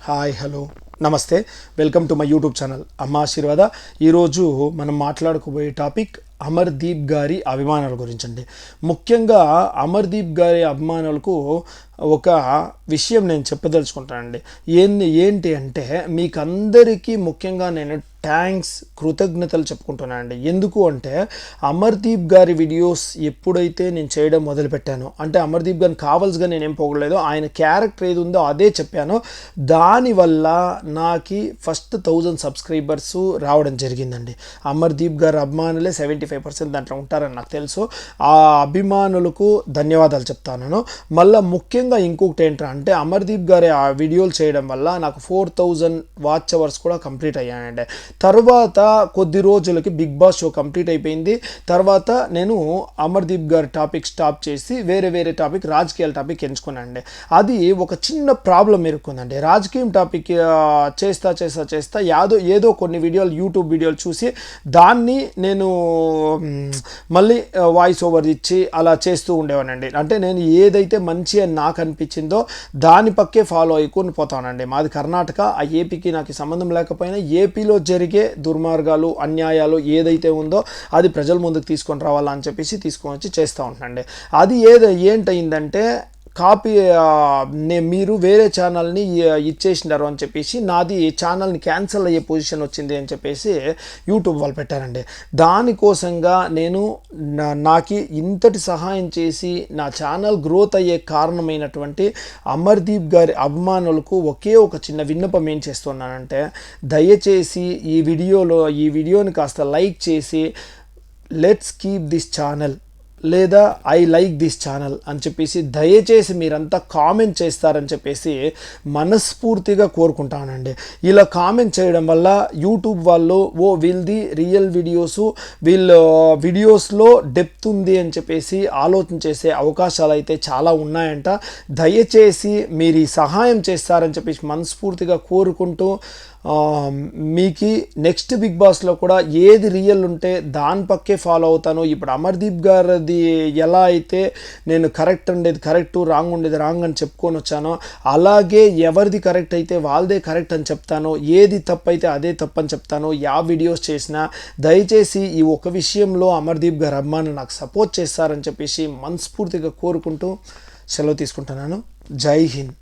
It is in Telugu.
Hi hello. నమస్తే. Welcome to my YouTube channel. అమ్మ ఆశీర్వాద. ఈరోజు మనం మాట్లాడుకోబోయే టాపిక్ అమర్దీప్ గారి అభిమానుల గురించి అండి ముఖ్యంగా అమర్దీప్ గారి అభిమానులకు ఒక విషయం నేను చెప్పదలుచుకుంటానండి. ఏంది ఏంటి అంటే మీకు అందరికీ ముఖ్యంగా నేను థ్యాంక్స్ కృతజ్ఞతలు చెప్పుకుంటున్నానండి. ఎందుకు అంటే అమర్దీప్ గారి వీడియోస్ ఎప్పుడైతే నేను చేయడం మొదలుపెట్టాను అంటే అమర్దీప్ గారిని కావాల్సిగా నేను ఏం పోగలేదు ఆయన క్యారెక్టర్ ఏది ఉందో అదే చెప్పాను. దానివల్ల నాకు ఫస్ట్ థౌజండ్ సబ్స్క్రైబర్స్ రావడం జరిగిందండి. అమర్దీప్ గారి అభిమానులే సెవెంటీ ఫైవ్ పర్సెంట్ దాంట్లో ఉంటారని నాకు తెలుసు. ఆ అభిమానులకు ధన్యవాదాలు చెప్తాను మళ్ళీ ముఖ్యంగా ఇంకొకటి ఏంటంటే అమర్దీప్ గారి ఆ వీడియోలు చేయడం వల్ల నాకు ఫోర్ థౌజండ్ వాచ్ అవర్స్ కూడా కంప్లీట్ అయ్యాయండి. తర్వాత కొద్ది రోజులకి బిగ్ బాస్ షో కంప్లీట్ అయిపోయింది. తర్వాత నేను అమర్దీప్ గారి టాపిక్ స్టాప్ చేసి వేరే వేరే టాపిక్ రాజకీయాల టాపిక్ ఎంచుకున్నానండి. అది ఒక చిన్న ప్రాబ్లం ఎరుక్కుందండి. రాజకీయం టాపిక్ చేస్తా చేస్తా చేస్తా యాదో ఏదో కొన్ని వీడియోలు యూట్యూబ్ వీడియోలు చూసి దాన్ని నేను మళ్ళీ వాయిస్ ఓవర్ ఇచ్చి అలా చేస్తూ ఉండేవానండి. అంటే నేను ఏదైతే మంచి అని నాకు అనిపించిందో దాని పక్కే ఫాలో అయికొని పోతానండి మాది కర్ణాటక ఆ ఏపీకి నాకు సంబంధం లేకపోయినా ఏపీలో జరిగే దుర్మార్గాలు అన్యాయాలు ఏదైతే ఉందో అది ప్రజల ముందుకు తీసుకొని రావాలా అని చెప్పేసి తీసుకొని వచ్చి చేస్తూ ఉంటానండి అది ఏది ఏంటయిందంటే కాపీ నే- మీరు వేరే ఛానల్ని ఇచ్చేసినారు అని చెప్పేసి నాది ఛానల్ని క్యాన్సిల్ అయ్యే పొజిషన్ వచ్చింది అని చెప్పేసి యూట్యూబ్ వాళ్ళు పెట్టారండి. దానికోసంగా నేను నా- నాకు ఇంతటి సహాయం చేసి నా ఛానల్ గ్రోత్ అయ్యే కారణమైనటువంటి అమర్దీప్ గారి అభిమానులకు ఒకే ఒక చిన్న విన్నపం ఏం చేస్తున్నానంటే దయచేసి ఈ వీడియోలో ఈ వీడియోని కాస్త లైక్ చేసి లెట్స్ కీప్ దిస్ ఛానల్. లేదా ఐ లైక్ దిస్ ఛానల్ అని చెప్పేసి దయచేసి మీరంతా కామెంట్ చేస్తారని చెప్పేసి మనస్ఫూర్తిగా కోరుకుంటానండి. ఇలా కామెంట్ చేయడం వల్ల యూట్యూబ్ వాళ్ళు ఓ వీళ్ళది రియల్ వీడియోస్ వీళ్ళ వీడియోస్లో డెప్త్ ఉంది అని చెప్పేసి ఆలోచన చేసే అవకాశాలు అయితే చాలా ఉన్నాయంట. దయచేసి మీరు ఈ సహాయం చేస్తారని చెప్పేసి మనస్ఫూర్తిగా కోరుకుంటూ మీకు నెక్స్ట్ బిగ్ బాస్లో కూడా ఏది రియల్ ఉంటే దాని పక్కే ఫాలో అవుతాను. ఇప్పుడు అమర్దీప్ గారిది ఎలా అయితే నేను కరెక్ట్ ఉండేది కరెక్ట్ రాంగ్ ఉండేది రాంగ్ అని చెప్పుకొని వచ్చానో అలాగే ఎవరిది కరెక్ట్ అయితే వాళ్ళదే కరెక్ట్ అని చెప్తాను ఏది తప్పు అయితే అదే తప్పు అని చెప్తాను యా వీడియోస్ చేసినా దయచేసి ఈ ఒక విషయంలో అమర్దీప్ గారు అమ్మాను నాకు సపోర్ట్ చేస్తారని చెప్పేసి మనస్ఫూర్తిగా కోరుకుంటూ సెలవు తీసుకుంటున్నాను. జై హింద్.